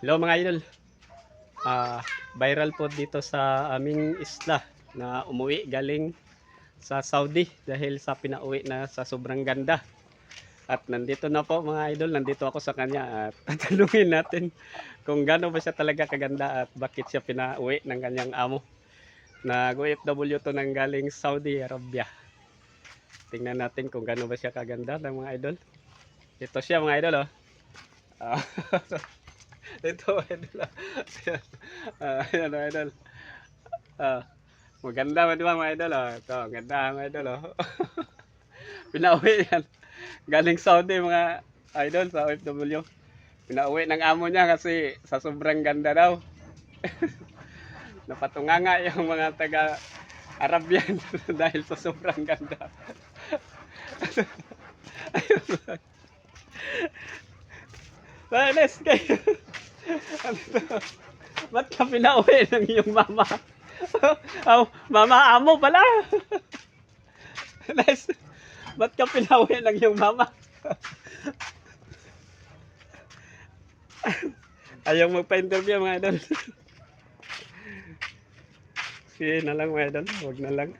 Hello mga idol. Ah, viral po dito sa aming isla na umuwi galing sa Saudi dahil sa pinauwi na sa sobrang ganda. At nandito na po mga idol, nandito ako sa kanya at tatanungin natin kung gaano ba siya talaga kaganda at bakit siya pinauwi ng kanyang amo. Nag-OFW to ng galing Saudi Arabia. Tingnan natin kung gaano ba siya kaganda ng mga idol. Ito siya mga idol oh. Ah, ito idol. ah. Ah, ayan mga idol. Ah, maganda ba di ba mga idol? Oh? Ito, ganda mga idol. Oh. Pinauwi yan. Galing Saudi mga idol sa OFW. Pinauwi ng amo niya kasi sa sobrang ganda daw. Napatunganga yung mga taga Arabian dahil sa sobrang ganda. Ayun. Linis kayo. Ano? Ba't ka pinauwi ng iyong mama? oh, mama amo pala. nice. Ba't ka pinauwi ng iyong mama? Ayaw magpa-interview mga idol. Sige na lang mga idol. Huwag na lang.